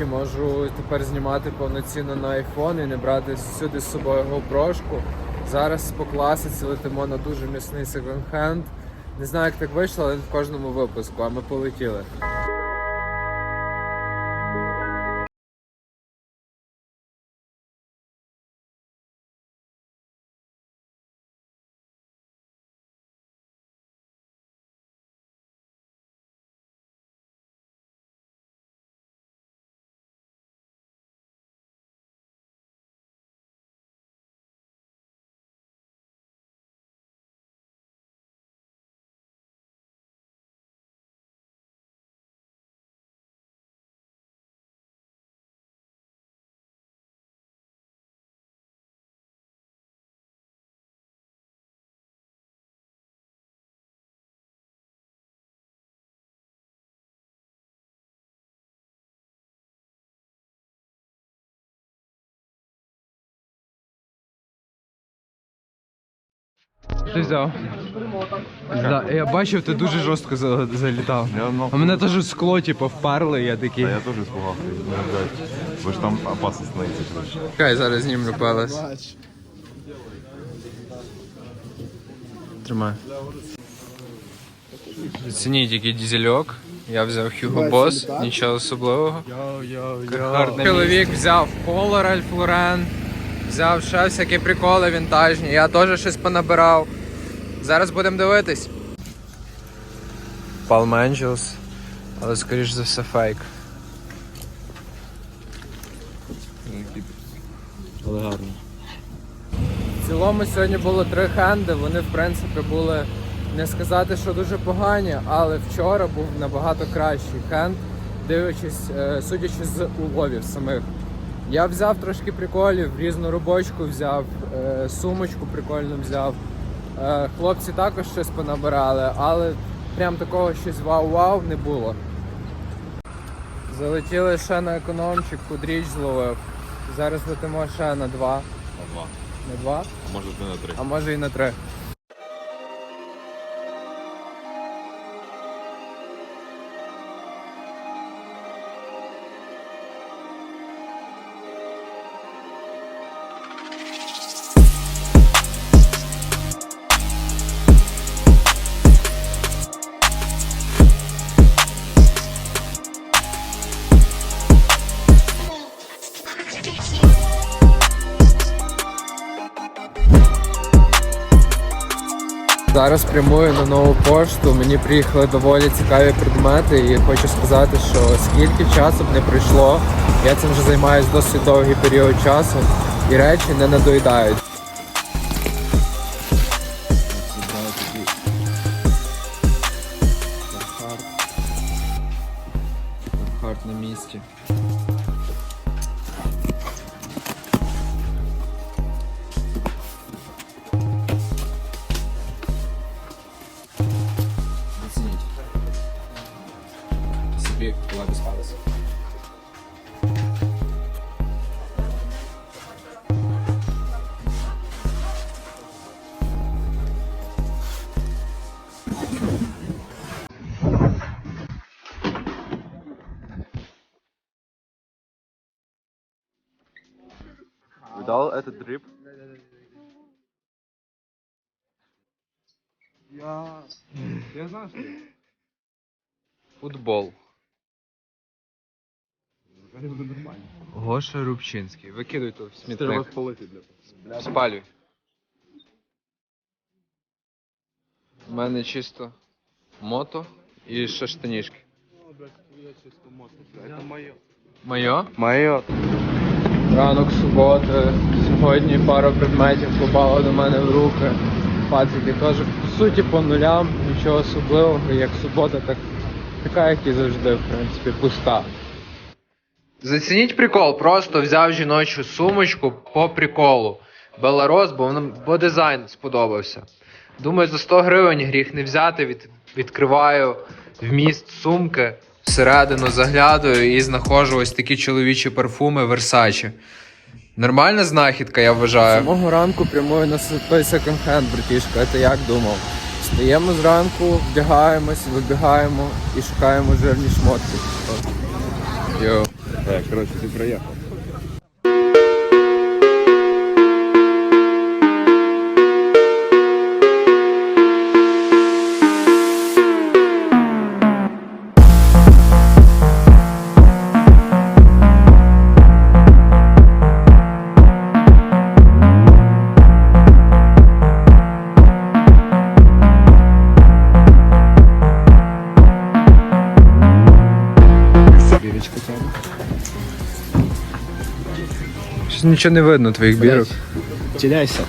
нарешті можу тепер знімати повноцінно на iPhone і не брати сюди з собою GoPro. Зараз по класиці летимо на дуже міцний секонд-хенд. Не знаю, як так вийшло, але в кожному випуску, а ми полетіли. Ти взяв? Да, я бачив, ти дуже жорстко за- залітав. Я нахуй. А мене теж скло, типу, вперли, я такий. Да я тоже испугался. Ну, блядь. Вы же там опасно становитесь, короче. Чекай, зараз знімлю пелес. Тримай. Оцініть, який дізельок. Я взяв Hugo Boss, нічого особливого. Гарний Чоловік взяв Polar Ralph Lauren, взяв ще всякі приколи вінтажні. Я теж щось понабирав. Зараз будемо дивитись. Palm Angels, але скоріш за все фейк. Але гарно. В цілому сьогодні було три хенди. Вони, в принципі, були не сказати, що дуже погані, але вчора був набагато кращий хенд, дивлячись, е, судячи з уловів самих. Я взяв трошки приколів, різну робочку взяв, е, сумочку прикольну взяв. Е, Хлопці також щось понабирали, але прям такого щось вау-вау не було. Залетіли ще на економчик, кудріч зловив. Зараз летимо ще на два. На два. На два? А може не на три. А може і на три. Зараз прямую на нову пошту. Мені приїхали доволі цікаві предмети, і хочу сказати, що скільки часу б не пройшло, я цим вже займаюся досить довгий період часу, і речі не надоїдають. Собі ладно спалися. Видал этот дрип? Я... Я знаю, що... Футбол. Гоша Рубчинський. Викидуй то в смітник. спалити, бля. Спалюй. У мене чисто мото і ще штанішки. Это мое. Моє? Мое. Ранок суботи. Сьогодні пара предметів попала до мене в руки. Пацики теж по суті по нулям, нічого особливого, як субота, так така, як і завжди, в принципі, пуста. Зацініть прикол, просто взяв жіночу сумочку по приколу. Беларос, бо, воно- бо дизайн сподобався. Думаю, за 100 гривень гріх не взяти, від, відкриваю вміст сумки, всередину заглядаю і знаходжу ось такі чоловічі парфуми Versace. Нормальна знахідка, я вважаю. Самого ранку прямую на той секонд-хенд, братішка, ти як думав? Встаємо зранку, вдягаємось, вибігаємо і шукаємо жирні шмотки. Йо. Так, короче, ты проехал. Щось нічого не видно твоїх бірок. Теряйся.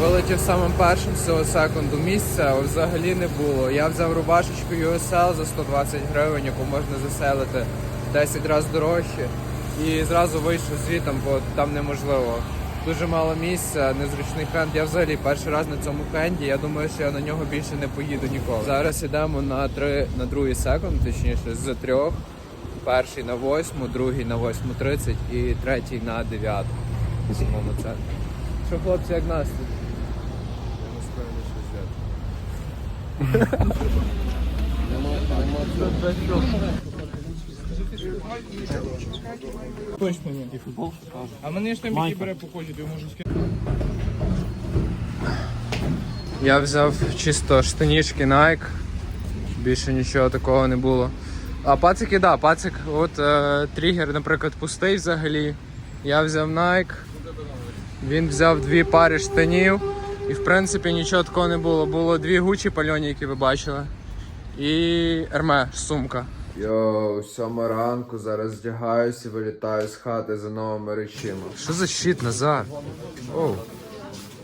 Вилетів самим першим з цього секунду місця, взагалі не було. Я взяв рубашечку USL за 120 гривень, яку можна заселити 10 разів дорожче. І зразу вийшов звітом, бо там неможливо. Дуже мало місця, незручний хенд. Я взагалі перший раз на цьому хенді. Я думаю, що я на нього більше не поїду ніколи. Зараз йдемо на три на другий секунд, точніше, з трьох. Перший на восьму, другий на 8.30 і третій на 9 у самому центрі. Що хлопці, як настрій? Я не настроєний щось взяти. Точно ні. І футбол А мене ж там які бере похожі, ти можеш сказати. Я взяв чисто штанішки Nike. Більше нічого такого не було. А пацики, да, пацик, от е, тригер, наприклад, пустий взагалі. Я взяв Nike. Він взяв дві пари штанів. І в принципі нічого такого не було. Було дві гучі пальоні, які ви бачили. І Ерме сумка. Йоу, сьома ранку, зараз вдягаюся і вилітаю з хати за новими речима. Що за щит, Назар? Оу.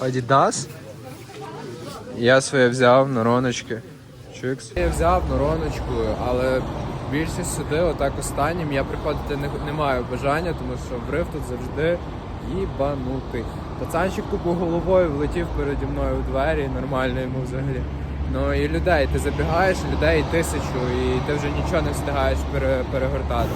Adidas? Я своє взяв нороночки. Чикс. Я взяв нороночкою, але більшість сюди, отак останнім, я приходити не, не маю бажання, тому що врив тут завжди їбанутий. Пацанчик тупо головою влетів переді мною у двері, нормально йому взагалі. Ну і людей, ти забігаєш, людей тисячу, і ти вже нічого не встигаєш пере, перегортати.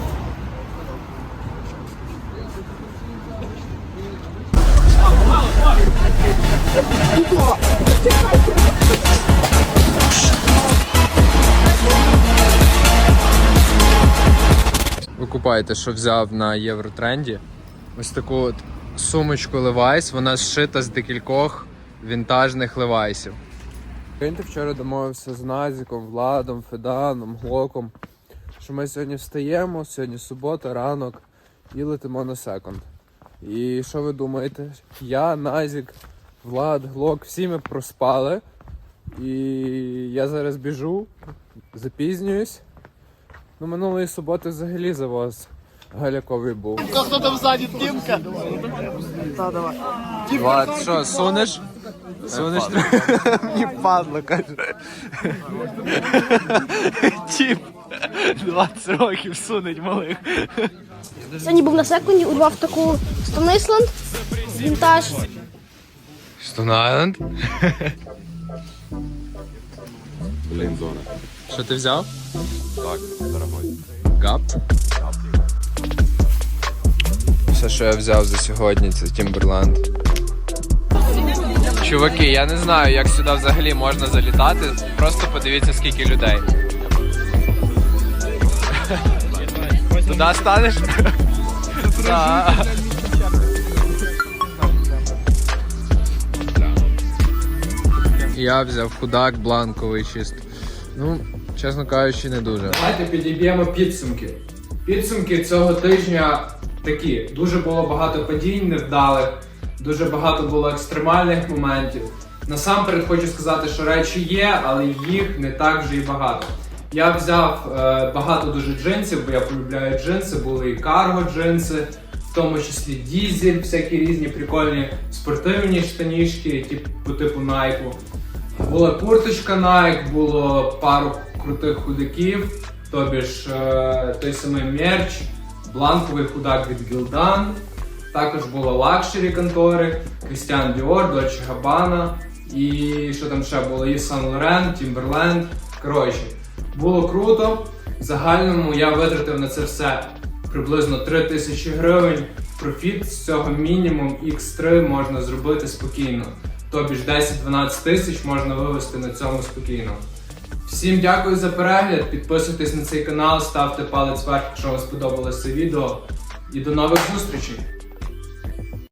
Ви купаєте, що взяв на Євротренді. Ось таку от сумочку Levi's, вона зшита з декількох вінтажних Levi'сів. Він вчора домовився з Назіком, Владом, Феданом, Глоком, що ми сьогодні встаємо, сьогодні субота, ранок, і летимо на секонд. І що ви думаєте? Я, Назік, Влад, Глок, всі ми проспали. І я зараз біжу, запізнююсь. Ну, минулої суботи взагалі завоз галяковий був. Хто там ззаді, Дімка? Влад, що, сунеш? Сунеш? Мені падло, каже. Тіп. 20 років сунуть малих. Сьогодні був на секунді, урвав таку Stone Island, вінтаж. Stone Island? Блин, зона. Що ти взяв? Так, дорогой. Гапт. Все, що я взяв за сьогодні, це Timberland. Чуваки, я не знаю, як сюди взагалі можна залітати. Просто подивіться, скільки людей. Туди станеш? Я взяв худак бланковий чисто. Ну, чесно кажучи, не дуже. Давайте підіб'ємо підсумки. Підсумки цього тижня такі. Дуже було багато падінь невдалих, дуже багато було екстремальних моментів. Насамперед хочу сказати, що речі є, але їх не так вже і багато. Я взяв е, багато дуже джинсів, бо я полюбляю джинси, були і карго джинси, в тому числі дізель, всякі різні прикольні спортивні штанішки, типу, по типу Nike. Була курточка Nike, було пару крутих худаків, тобі ж е, той самий мерч, бланковий худак від Gildan. Також було лакшері контори, Christian Dior, Dolce Gabbana і що там ще було, і Saint Laurent, Timberland. Коротше, було круто. В загальному я витратив на це все приблизно 3 тисячі гривень. Профіт з цього мінімум X3 можна зробити спокійно. тобі ж 10-12 тисяч можна вивести на цьому спокійно. Всім дякую за перегляд. Підписуйтесь на цей канал, ставте палець вверх, якщо вам сподобалося це відео. І до нових зустрічей!